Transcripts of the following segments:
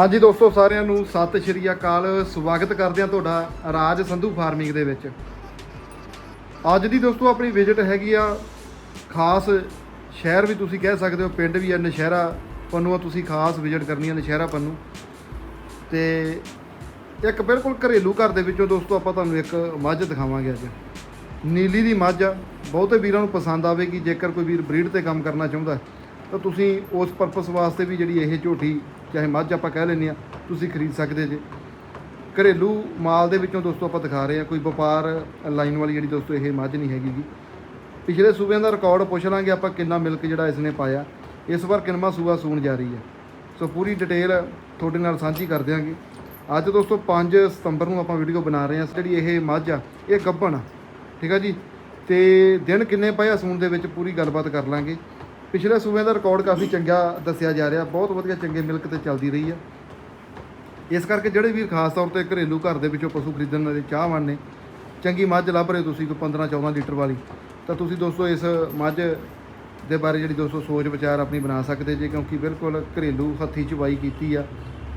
ਹਾਂਜੀ ਦੋਸਤੋ, ਸਾਰਿਆਂ ਨੂੰ ਸਤਿ ਸ਼੍ਰੀ ਅਕਾਲ। ਸਵਾਗਤ ਕਰਦੇ ਹਾਂ ਤੁਹਾਡਾ ਰਾਜ ਸੰਧੂ ਫਾਰਮਿੰਗ ਦੇ ਵਿੱਚ। ਅੱਜ ਦੀ ਦੋਸਤੋ, ਆਪਣੀ ਵਿਜ਼ਿਟ ਹੈਗੀ ਆ ਖਾਸ ਸ਼ਹਿਰ ਵੀ ਤੁਸੀਂ ਕਹਿ ਸਕਦੇ ਹੋ, ਪਿੰਡ ਵੀ ਆ, ਨਸ਼ਹਿਰਾ ਪੰਨੂਆ ਤੁਸੀਂ ਖਾਸ ਵਿਜ਼ਿਟ ਕਰਨੀ ਆ, ਨਸ਼ਹਿਰਾ ਪੰਨੂ। ਤੇ ਇੱਕ ਬਿਲਕੁਲ ਘਰੇਲੂ ਘਰ ਦੇ ਵਿੱਚੋਂ ਦੋਸਤੋ, ਆਪਾਂ ਤੁਹਾਨੂੰ ਇੱਕ ਮੱਝ ਦਿਖਾਵਾਂਗੇ ਅੱਜ। ਨੀਲੀ ਦੀ ਮੱਝ ਆ, ਬਹੁਤੇ ਵੀਰਾਂ ਨੂੰ ਪਸੰਦ ਆਵੇਗੀ, ਜੇਕਰ ਕੋਈ ਵੀਰ ਬਰੀਡ ਤੇ ਕੰਮ ਕਰਨਾ ਚਾਹੁੰਦਾ ਤਾਂ ਤੁਸੀਂ ਉਸ ਪਰਪਸ ਵਾਸਤੇ ਵੀ ਜਿਹੜੀ ਇਹ ਝੋਟੀ ਚਾਹੇ ਮੱਝ ਆਪਾਂ ਕਹਿ ਲੈਂਦੇ ਆ ਤੁਸੀਂ ਖਰੀਦ ਸਕਦੇ ਜੇ। ਘਰੇਲੂ ਮਾਲ ਦੇ ਵਿੱਚੋਂ ਦੋਸਤੋ ਆਪਾਂ ਦਿਖਾ ਰਹੇ ਹਾਂ, ਕੋਈ ਵਪਾਰ ਲਾਈਨ ਵਾਲੀ ਜਿਹੜੀ ਦੋਸਤੋ ਇਹ ਮੱਝ ਨਹੀਂ ਹੈਗੀ ਜੀ। ਪਿਛਲੇ ਸੂਬਿਆਂ ਦਾ ਰਿਕਾਰਡ ਪੁੱਛ ਲਾਂਗੇ ਆਪਾਂ ਕਿੰਨਾ ਮਿਲਕ ਜਿਹੜਾ ਇਸ ਨੇ ਪਾਇਆ। ਇਸ ਵਾਰ ਕਿੰਨਵਾਂ ਸੂਬਾ ਸੂਣ ਜਾ ਰਹੀ ਹੈ। ਸੋ ਪੂਰੀ ਡਿਟੇਲ ਤੁਹਾਡੇ ਨਾਲ ਸਾਂਝੀ ਕਰ ਦਿਆਂਗੇ। ਅੱਜ ਦੋਸਤੋ 5 ਸਤੰਬਰ ਨੂੰ ਆਪਾਂ ਵੀਡੀਓ ਬਣਾ ਰਹੇ ਹਾਂ। ਜਿਹੜੀ ਇਹ ਮੱਝ ਆ, ਇਹ ਗੱਭਣ ਆ। ਠੀਕ ਆ ਜੀ? ਤੇ ਦਿਨ ਕਿੰਨੇ ਪਏ ਆ ਸੂਣ ਦੇ ਵਿੱਚ? ਪੂਰੀ ਗੱਲਬਾਤ ਕਰ ਲਾਂਗੇ। ਪਿਛਲੇ ਸੂਬਿਆਂ ਦਾ ਰਿਕਾਰਡ ਕਾਫੀ ਚੰਗਾ ਦੱਸਿਆ ਜਾ ਰਿਹਾ, ਬਹੁਤ ਵਧੀਆ ਚੰਗੇ ਮਿਲਕ ਤੇ ਚੱਲਦੀ ਰਹੀ ਆ ਇਸ ਕਰਕੇ ਜਿਹੜੇ ਵੀਰ ਖਾਸ ਤੌਰ ਤੇ ਘਰੇਲੂ ਘਰ ਦੇ ਵਿੱਚੋਂ ਪਸ਼ੂ ਖਰੀਦਣ ਦੇ ਚਾਹਵਾਨ ਨੇ, ਚੰਗੀ ਮੱਝ ਲੱਭ ਰਹੇ ਤੁਸੀਂ ਕੋਈ 15 14 ਲੀਟਰ ਵਾਲੀ, ਤਾਂ ਤੁਸੀਂ ਦੋਸਤੋ ਇਸ ਮੱਝ ਦੇ ਬਾਰੇ ਜਿਹੜੀ ਦੋਸਤੋ ਸੋਚ ਵਿਚਾਰ ਆਪਣੀ ਬਣਾ ਸਕਦੇ ਜੇ, ਕਿਉਂਕਿ ਬਿਲਕੁਲ ਘਰੇਲੂ ਹੱਥੀ ਚਵਾਈ ਕੀਤੀ ਆ।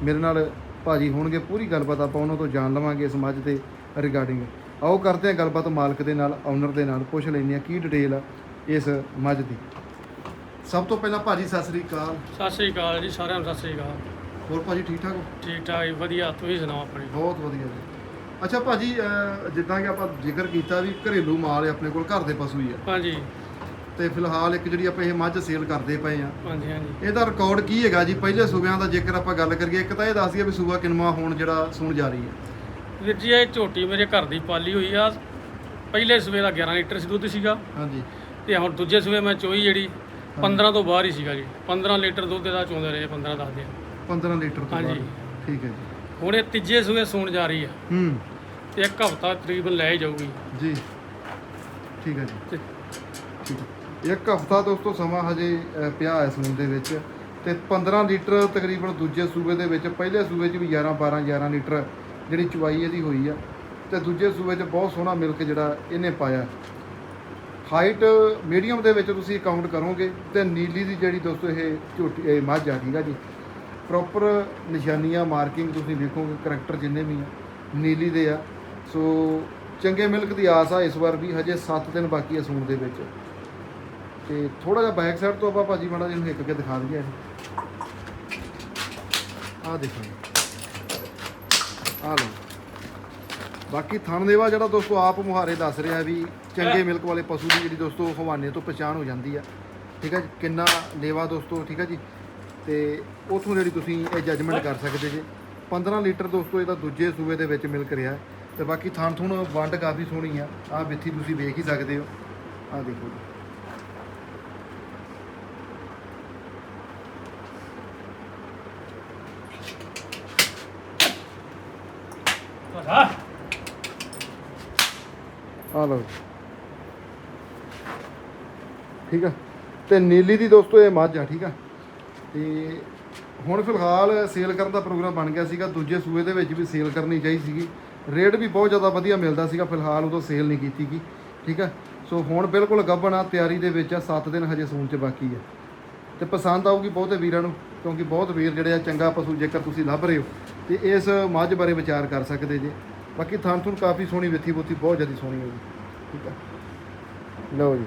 ਮੇਰੇ ਨਾਲ ਭਾਜੀ ਹੋਣਗੇ, ਪੂਰੀ ਗੱਲਬਾਤ ਆਪਾਂ ਉਹਨਾਂ ਤੋਂ ਜਾਣ ਲਵਾਂਗੇ ਇਸ ਮੱਝ ਦੇ ਰਿਗਾਰਡਿੰਗ ਆਓ ਕਰਦੇ ਹਾਂ ਗੱਲਬਾਤ ਮਾਲਕ ਦੇ ਨਾਲ ਓਨਰ ਦੇ ਨਾਲ, ਪੁੱਛ ਲੈਂਦੇ ਹਾਂ ਕੀ ਡਿਟੇਲ ਆ ਇਸ ਮੱਝ ਦੀ। ਸਭ ਤੋਂ ਪਹਿਲਾਂ ਭਾਜੀ ਸਤਿ ਸ੍ਰੀ ਅਕਾਲ। ਸਤਿ ਸ੍ਰੀ ਅਕਾਲ ਜੀ ਸਾਰਿਆਂ ਨੂੰ ਸਤਿ ਸ੍ਰੀ ਅਕਾਲ। ਹੋਰ ਭਾਜੀ ਠੀਕ ਠਾਕ ਹੋ? ਠੀਕ ਠਾਕ ਜੀ ਵਧੀਆ ਤੁਸੀਂ ਸੁਣਾਓ ਆਪਣੀ? ਬਹੁਤ ਵਧੀਆ ਜੀ। ਅੱਛਾ ਭਾਜੀ ਅਹ ਜਿੱਦਾਂ ਕਿ ਆਪਾਂ ਜ਼ਿਕਰ ਕੀਤਾ ਵੀ ਘਰੇਲੂ ਮਾਲ ਹੈ ਆਪਣੇ ਕੋਲ ਘਰ ਦੇ ਪਸ਼ੂ ਹੀ ਆ। ਹਾਂਜੀ। ਤੇ ਫਿਲਹਾਲ ਇੱਕ ਜਿਹੜੀ ਆਪਾਂ ਇਹ ਮੱਝ ਸੇਲ ਕਰਦੇ ਪਏ ਆ। ਹਾਂਜੀ ਹਾਂਜੀ। ਇਹਦਾ ਰਿਕਾਰਡ ਕੀ ਹੈਗਾ ਜੀ? ਪਹਿਲੇ ਸੂਬਿਆਂ ਦਾ ਜੇਕਰ ਆਪਾਂ ਗੱਲ ਕਰੀਏ ਇੱਕ ਤਾਂ ਇਹ ਦੱਸ ਦਈਏ ਵੀ ਸੂਬਾ ਕਿੰਨਵਾਂ ਹੁਣ ਜਿਹੜਾ ਸੁਣ ਜਾ ਰਹੀ ਹੈ। ਵੀਰ ਜੀ ਇਹ ਝੋਟੀ ਮੇਰੇ ਘਰ ਦੀ ਪਾਲੀ ਹੋਈ ਆ। ਪਹਿਲੇ ਸਵੇ ਦਾ 11 ਲੀਟਰ ਸੀ ਦੁੱਧ ਸੀਗਾ। ਹਾਂਜੀ। ਤੇ ਹੁਣ ਦੂਜੇ ਸਵੇ ਮੈਂ ਚੋਈ ਜਿਹੜੀ। 15 ਤੋਂ ਬਾਹਰ ਹੀ ਸੀਗਾ ਜੀ। 15 ਲੀਟਰ ਦੁੱਧ ਦਾ ਚੋਂਦੇ ਰਹੇ 15 ਦੱਸਦੇ 15 ਲੀਟਰ ਤੋਂ ਹਾਂਜੀ। ਬਾਅਦ। ਠੀਕ ਹੈ ਜੀ। ਹੁਣ ਇਹ ਤੀਜੇ ਸਵੇ ਸੂਣ ਜਾ ਰਹੀ ਆ। ਹੂੰ। ਤੇ ਇੱਕ ਹਫਤਾ ਤਕਰੀਬਨ ਲੈ ਹੀ ਜਾਊਗੀ। ਜੀ। ਠੀਕ ਹੈ ਜੀ। ਤੇ ਠੀਕ ਹੈ। ਇੱਕ ਹਫਤਾ ਦੋਸਤੋ ਸਮਾਂ ਹਜੇ ਪਿਆ ਹੈ ਸੂਨ ਦੇ ਵਿੱਚ। ਤੇ 15 ਲੀਟਰ ਤਕਰੀਬਨ ਦੂਜੇ ਸੂਬੇ ਦੇ ਵਿੱਚ ਪਹਿਲੇ ਸੂਬੇ 'ਚ ਵੀ 11 12 11 ਲੀਟਰ ਜਿਹੜੀ ਚਵਾਈ ਇਹਦੀ ਹੋਈ ਆ। ਤੇ ਦੂਜੇ ਸੂਬੇ 'ਚ ਬਹੁਤ ਸੋਹਣਾ ਮਿਲਕ ਜਿਹੜਾ ਇਹਨੇ ਪਾਇਆ। ਹਾਈਟ ਮੀਡੀਅਮ ਦੇ ਵਿੱਚ ਤੁਸੀਂ ਕਾਊਂਟ ਕਰੋਗੇ ਤੇ ਨੀਲੀ ਦੀ ਜਿਹੜੀ ਦੋਸਤੋ ਇਹ ਝੋਟੀ, ਇਹ ਮੱਝ ਆ ਠੀਕ ਆ ਜੀ। ਪ੍ਰੋਪਰ ਨਿਸ਼ਾਨੀਆਂ ਮਾਰਕਿੰਗ ਤੁਸੀਂ ਵੇਖੋਗੇ ਕਰੈਕਟਰ ਜਿੰਨੇ ਵੀ ਆ, ਨੀਲੀ ਦੇ ਆ। ਸੋ ਚੰਗੇ ਮਿਲਕ ਦੀ ਆਸ ਆ ਇਸ ਵਾਰ ਵੀ, ਹਜੇ 7 ਦਿਨ ਬਾਕੀ ਆ ਸੂਣ ਦੇ ਵਿੱਚ। ਤੇ ਥੋੜਾ ਜਿਹਾ ਬੈਕ ਸਾਈਡ ਤੋਂ ਆਪਾਂ ਭਾਜੀ ਮਾੜਾ ਜਿਹਨੂੰ ਇੱਕ ਅੱਗੇ ਦਿਖਾ ਦਈਏ। ਆ ਦੇਖੋ ਆ ਲਓ। ਬਾਕੀ ਥਣ ਦੇਵਾ ਜਿਹੜਾ ਦੋਸਤੋ ਆਪ ਮੁਹਾਰੇ ਦੱਸ ਰਿਹਾ ਵੀ ਚੰਗੇ ਮਿਲਕ ਵਾਲੇ ਪਸ਼ੂ ਦੀ ਜਿਹੜੀ ਦੋਸਤੋ ਹਵਾਨੇ ਤੋਂ ਪਛਾਣ ਹੋ ਜਾਂਦੀ ਆ। ਠੀਕ ਹੈ ਜੀ? ਕਿੰਨਾ ਲੇਵਾ ਦੋਸਤੋ ਠੀਕ ਹੈ ਜੀ? ਤੇ ਉਥੋਂ ਜਿਹੜੀ ਤੁਸੀਂ ਇਹ ਜੱਜਮੈਂਟ ਕਰ ਸਕਦੇ ਜੇ। 15 ਲੀਟਰ ਦੋਸਤੋ ਇਹਦਾ ਦੂਜੇ ਸੂਬੇ ਦੇ ਵਿੱਚ ਮਿਲਕ ਰਿਹਾ। ਤੇ ਬਾਕੀ ਥਣ ਥੁਣ ਵੰਡ ਕਾਫੀ ਸੋਹਣੀ ਆ। ਆਹ ਵਿੱਥੀ ਤੁਸੀਂ ਵੇਖ ਹੀ ਸਕਦੇ ਹੋ। ਆਹ ਦੇਖੋ ਜੀ। ਹਾਂ ਆ ਲਓ ਜੀ। ਠੀਕ ਆ? ਤੇ ਨੀਲੀ ਦੀ ਦੋਸਤੋ ਇਹ ਮੱਝ ਆ, ਠੀਕ ਆ? ਤੇ ਹੁਣ ਫਿਲਹਾਲ ਸੇਲ ਕਰਨ ਦਾ ਪ੍ਰੋਗਰਾਮ ਬਣ ਗਿਆ ਸੀਗਾ। ਦੂਜੇ ਸੂਏ ਦੇ ਵਿੱਚ ਵੀ ਸੇਲ ਕਰਨੀ ਚਾਹੀਦੀ ਸੀਗੀ। ਰੇਟ ਵੀ ਬਹੁਤ ਜ਼ਿਆਦਾ ਵਧੀਆ ਮਿਲਦਾ ਸੀਗਾ। ਫਿਲਹਾਲ ਉਦੋਂ ਸੇਲ ਨਹੀਂ ਕੀਤੀ ਗਈ। ਠੀਕ ਆ? ਸੋ ਹੁਣ ਬਿਲਕੁਲ ਗੱਭਣ ਆ ਤਿਆਰੀ ਦੇ ਵਿੱਚ ਆ। 7 ਦਿਨ ਹਜੇ ਸੂਣ ਚ ਬਾਕੀ ਆ। ਤੇ ਪਸੰਦ ਆਊਗੀ ਬਹੁਤੇ ਵੀਰਾਂ ਨੂੰ, ਕਿਉਂਕਿ ਬਹੁਤ ਵੀਰ ਜਿਹੜੇ ਆ ਚੰਗਾ ਪਸ਼ੂ ਜੇਕਰ ਤੁਸੀਂ ਲੱਭ ਰਹੇ ਹੋ। ਤੇ ਇਸ ਮੱਝ ਬਾਰੇ ਵਿਚਾਰ ਕਰ ਸਕਦੇ ਜੇ। ਬਾਕੀ ਥੁਣ ਕਾਫੀ ਸੋਹਣੀ ਵਿੱਥੀ ਬੁੱਥੀ ਬਹੁਤ ਜ਼ਿਆਦਾ ਸੋਹਣੀ ਹੈ ਜੀ। ਠੀਕ ਆ ਲਓ ਜੀ।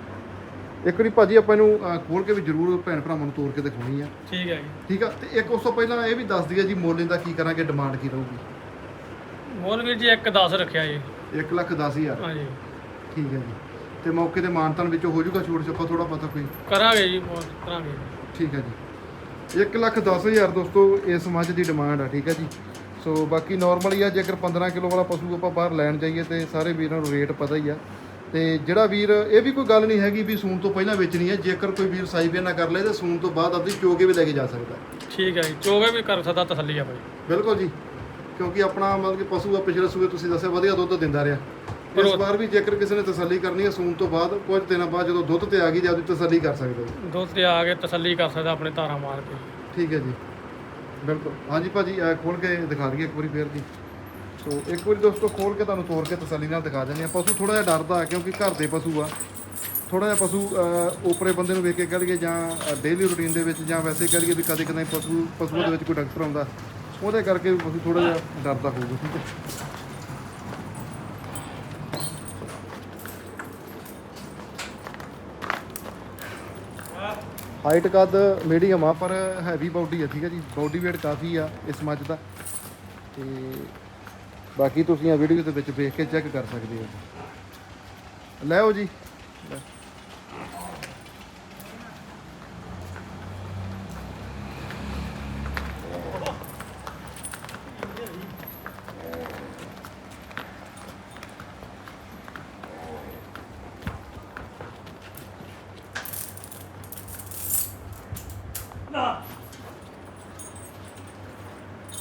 ਇੱਕ ਵਾਰੀ ਭਾਜੀ ਆਪਾਂ ਇਹਨੂੰ ਅਹ, ਖੋਲ ਕੇ ਵੀ ਜ਼ਰੂਰ ਭੈਣ ਭਰਾਵਾਂ ਨੂੰ ਤੋੜ ਕੇ ਦਿਖਾਉਣੀ ਆ। ਠੀਕ ਹੈ ਜੀ। ਠੀਕ ਆ? ਤੇ ਇੱਕ ਉਸ ਤੋਂ ਪਹਿਲਾਂ ਇਹ ਵੀ ਦੱਸ ਦਈਏ ਜੀ ਮੁੱਲ ਇਹਦਾ ਕੀ ਕਰਾਂਗੇ ਡਿਮਾਂਡ ਕੀ ਰਹੂਗੀ? ਮੋਲ ਵੀਰ ਜੀ ਇੱਕ 10 ਰੱਖਿਆ ਜੀ। 1 ਲੱਖ 10 ਹਜ਼ਾਰ। ਹਾਂਜੀ। ਠੀਕ ਹੈ ਜੀ। ਤੇ ਮੌਕੇ ਤੇ ਮਾਨਤਾਨ ਵਿੱਚੋਂ ਹੋ ਜਾਊਗਾ ਛੋਟ ਛੱਪਾ ਥੋੜਾ ਪਤਾ ਕੋਈ? ਕਰਾਂਗੇ ਜੀ ਮੋਲ ਕਰਾਂਗੇ। ਠੀਕ ਹੈ ਜੀ। 1 ਲੱਖ 10 ਹਜ਼ਾਰ ਦੋਸਤੋ ਇਸ ਮੱਝ ਦੀ ਡਿਮਾਂਡ ਆ ਠੀਕ ਹੈ ਜੀ। ਸੋ ਬਾਕੀ ਨਾਰਮਲ ਹੀ ਆ ਜੇਕਰ 15 ਕਿਲੋ ਵਾਲਾ ਪਸ਼ੂ ਆਪਾਂ ਬਾਹਰ ਲੈਣ ਜਾਈਏ ਤੇ ਸਾਰੇ ਵੀਰਾਂ ਨੂੰ ਰੇਟ ਪਤਾ ਹੀ ਆ। ਤੇ ਜਿਹੜਾ ਵੀਰ ਇਹ ਵੀ ਕੋਈ ਗੱਲ ਨਹੀਂ ਹੈਗੀ ਵੀ ਸੂਣ ਤੋਂ ਪਹਿਲਾਂ ਵੇਚਣੀ ਹੈ। ਜੇਕਰ ਕੋਈ ਵੀਰ ਸਾਈਬੇ ਨਾ ਕਰ ਲੇ ਤੇ ਸੂਣ ਤੋਂ ਬਾਅਦ ਆਪਣੀ ਚੋਗੇ ਵੀ ਲੈ ਕੇ ਜਾ ਸਕਦਾ ਠੀਕ ਹੈ ਜੀ ਚੋਗੇ ਵੀ ਕਰ ਸਕਦਾ ਤਸੱਲੀ ਆ ਭਾਈ ਬਿਲਕੁਲ ਜੀ। ਕਿਉਂਕਿ ਆਪਣਾ ਮਤਲਬ ਕਿ ਪਸ਼ੂ ਆ ਪਿਛਲੇ ਸੂਏ ਤੁਸੀਂ ਦੱਸਿਆ ਵਧੀਆ ਦੁੱਧ ਦਿੰਦਾ ਰਿਹਾ। ਇਸ ਵਾਰ ਵੀ ਜੇਕਰ ਕਿਸੇ ਨੇ ਤਸੱਲੀ ਕਰਨੀ ਹੈ ਸੂਣ ਤੋਂ ਬਾਅਦ ਕੁਝ ਦਿਨਾਂ ਬਾਅਦ ਜਦੋਂ ਦੁੱਧ ਤੇ ਆ ਗਈ ਜਾਂ ਉਹਦੀ ਤਸੱਲੀ ਕਰ ਸਕਦੇ ਹੋ। ਦੁੱਧ ਤੇ ਆ ਕੇ ਤਸੱਲੀ ਕਰ ਸਕਦਾ ਆਪਣੇ ਧਾਰਾਂ ਮਾਰ ਕੇ। ਠੀਕ ਹੈ ਜੀ। ਬਿਲਕੁਲ। ਹਾਂਜੀ ਭਾਜੀ ਐ ਖੋਲ ਕੇ ਦਿਖਾ ਦਈਏ ਇੱਕ ਵਾਰੀ ਫੇਰ ਜੀ। ਸੋ ਇੱਕ ਵਾਰੀ ਦੋਸਤੋ ਖੋਲ ਕੇ ਤੁਹਾਨੂੰ ਤੋਰ ਕੇ ਤਸੱਲੀ ਨਾਲ ਦਿਖਾ ਦਿੰਦੇ ਆ ਪਸ਼ੂ ਥੋੜਾ ਜਿਹਾ ਡਰਦਾ ਕਿਉਂਕਿ ਘਰ ਦੇ ਪਸ਼ੂ ਆ। ਥੋੜਾ ਜਿਹਾ ਪਸ਼ੂ ਅਹ, ਓਪਰੇ ਬੰਦੇ ਨੂੰ ਵੇਖ ਕੇ ਕਹਿ ਲਈਏ ਜਾਂ ਡੇਲੀ ਰੂਟੀਨ ਦੇ ਵਿੱਚ ਜਾਂ ਵੈਸੇ ਕਹਿ ਲਈਏ ਵੀ ਕਦੇ ਕਦੇ ਪਸ਼ੂ ਪਸ਼ੂਆਂ ਦੇ ਵਿੱਚ ਕੋਈ ਡਾਕਟਰ ਆਉਂਦਾ ਉਹਦੇ ਕਰਕੇ ਪਸ਼ੂ ਥੋੜਾ ਜਿਹਾ ਡਰਦਾ ਹੋਊਗਾ ਠੀਕ ਹੈ। ਹਾਈਟ ਕੱਦ ਮੀਡੀਅਮ ਆ, ਪਰ ਹੈਵੀ ਬਾਡੀ ਆ, ਠੀਕ ਹੈ ਜੀ? ਬਾਡੀ weight ਕਾਫੀ ਆ ਇਸ ਮੱਝ ਦਾ। ਤੇ ਬਾਕੀ ਤੁਸੀਂ ਆ ਵੀਡੀਓ ਦੇ ਵਿੱਚ ਵੇਖ ਕੇ ਚੈੱਕ ਕਰ ਸਕਦੇ ਹੋ ਲੈ ਜੀ।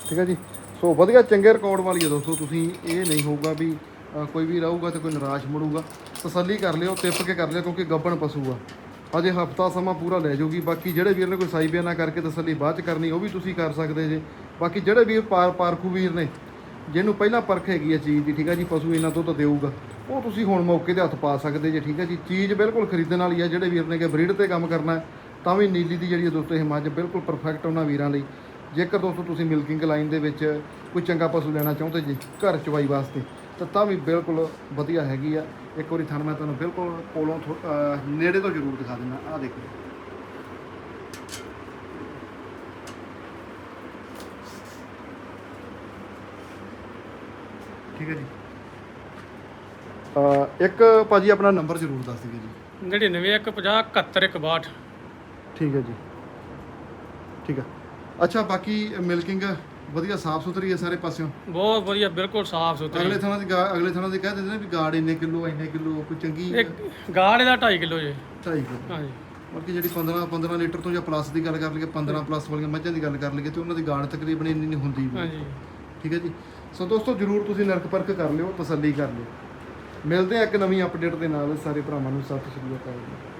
ਠੀਕ ਹੈ ਜੀ। ਸੋ ਵਧੀਆ ਚੰਗੇ ਰਿਕਾਰਡ ਵਾਲੀ ਹੈ ਦੋਸਤੋ, ਤੁਸੀਂ ਇਹ ਨਹੀਂ ਹੋਊਗਾ ਵੀ ਕੋਈ ਵੀ ਰਹੂਗਾ ਤੇ ਕੋਈ ਨਿਰਾਸ਼ ਮੁੜੂਗਾ। ਤਸੱਲੀ ਕਰ ਲਿਓ ਟਿਪ ਕੇ ਕਰ ਲਿਓ, ਕਿਉਂਕਿ ਗੱਬਣ ਪਸ਼ੂ ਆ। ਅਜੇ ਹਫਤਾ ਸਮਾਂ ਪੂਰਾ ਲੈ ਜਾਊਗੀ ਬਾਕੀ ਜਿਹੜੇ ਵੀਰ ਨੇ ਕੋਈ ਸਾਈ ਬਿਆਨਾ ਕਰਕੇ ਤਸੱਲੀ ਬਾਅਦ ਚ ਕਰਨੀ, ਉਹ ਵੀ ਤੁਸੀਂ ਕਰ ਸਕਦੇ ਜੇ। ਬਾਕੀ ਜਿਹੜੇ ਵੀਰ ਪਾਰ ਪਾਰਖੂ ਵੀਰ ਨੇ, ਜਿਹਨੂੰ ਪਹਿਲਾਂ ਪਰਖ ਹੈਗੀ ਹੈ ਚੀਜ਼ ਦੀ, ਠੀਕ ਹੈ ਜੀ, ਪਸ਼ੂ ਇਹਨਾਂ ਤੋਂ ਤਾਂ ਦੇਊਗਾ। ਉਹ ਤੁਸੀਂ ਹੁਣ ਮੌਕੇ ਤੇ ਹੱਥ ਪਾ ਸਕਦੇ ਜੇ, ਠੀਕ ਹੈ ਜੀ। ਚੀਜ਼ ਬਿਲਕੁਲ ਖਰੀਦਣ ਵਾਲੀ ਆ, ਜਿਹੜੇ ਵੀਰ ਨੇ ਕਿ ਬਰੀਡ ਤੇ ਕੰਮ ਕਰਨਾ, ਤਾਂ ਵੀ ਨੀਲੀ ਦੀ ਜਿਹੜੀ ਹੈ ਦੋਸਤੋ, ਇਹ ਮੱਝ ਬਿਲਕੁਲ ਪਰਫੈਕਟ ਉਹਨਾਂ ਵੀਰਾਂ ਲਈ। ਜੇਕਰ ਦੋਸਤੋ ਤੁਸੀਂ ਮਿਲਕਿੰਗ ਲਾਈਨ ਦੇ ਵਿੱਚ ਕੋਈ ਚੰਗਾ ਪਸ਼ੂ ਲੈਣਾ ਚਾਹੁੰਦੇ ਜੀ ਘਰ ਚਵਾਈ ਵਾਸਤੇ ਤਾਂ ਤਾਂ ਵੀ ਬਿਲਕੁਲ ਵਧੀਆ ਹੈਗੀ ਆ। ਇੱਕ ਵਾਰੀ ਥਣ ਮੈਂ ਤੁਹਾਨੂੰ ਬਿਲਕੁਲ ਕੋਲੋਂ ਨੇੜੇ ਤੋਂ ਜ਼ਰੂਰ ਦਿਖਾ ਦਿੰਦਾ। ਆਹ ਦੇਖੋ। ਠੀਕ ਹੈ ਜੀ। ਅਹ ਇੱਕ ਭਾਜੀ ਆਪਣਾ ਨੰਬਰ ਜ਼ਰੂਰ ਦੱਸ ਦਿਓ ਜੀ। 9950 ਠੀਕ ਹੈ ਜੀ। ਠੀਕ ਹੈ। ਅੱਛਾ ਬਾਕੀ ਮਿਲਕਿੰਗ ਵਧੀਆ ਸਾਫ਼ ਸੁਥਰੀ ਹੈ ਸਾਰੇ ਪਾਸਿਓਂ? ਬਹੁਤ ਵਧੀਆ ਬਿਲਕੁਲ ਸਾਫ਼ ਅਗਲੇ ਸੁਥਰੀ ਥਾਂ ਦੀ ਗਾ- ਅਗਲੇ ਥਾਂ ਦੀ ਕਹਿ ਦਿੰਦੇ ਨੇ ਵੀ ਗਾੜ ਇੰਨੇ ਕਿਲੋ ਇੰਨੇ ਕਿਲੋ ਕੋਈ ਚੰਗੀ ਇੱਕ ਗਾੜ ਇਹਦਾ 2.5 ਕਿਲੋ ਜੇ। 2.5 ਕਿਲੋ। ਹਾਂਜੀ। ਬਾਕੀ ਜਿਹੜੀ 15 15 ਲੀਟਰ ਤੋਂ ਜਾਂ ਪਲੱਸ ਦੀ ਗੱਲ ਕਰ ਲਈਏ 15 ਪਲੱਸ ਵਾਲੀਆਂ ਮੱਝਾਂ ਦੀ ਗੱਲ ਕਰ ਲਈਏ ਤੇ ਉਹਨਾਂ ਦੀ ਗਾੜ ਤਕਰੀਬਨ ਇੰਨੀ ਨਹੀਂ ਹੁੰਦੀ ਵੀ। ਹਾਂਜੀ। ਠੀਕ ਹੈ ਜੀ? ਸੋ ਦੋਸਤੋ ਜਰੂਰ ਤੁਸੀਂ ਨਰਕ ਪਰਖ ਕਰ ਲਿਓ ਤਸੱਲੀ ਕਰ ਲਿਓ। ਮਿਲਦੇ ਆ ਇੱਕ ਨਵੀਂ ਅਪਡੇਟ ਦੇ ਨਾਲ ਸਾਰੇ ਭਰਾਵਾਂ ਨੂੰ ਸਤਿ ਸ਼੍ਰੀ ਅਕਾਲ। ਜੀ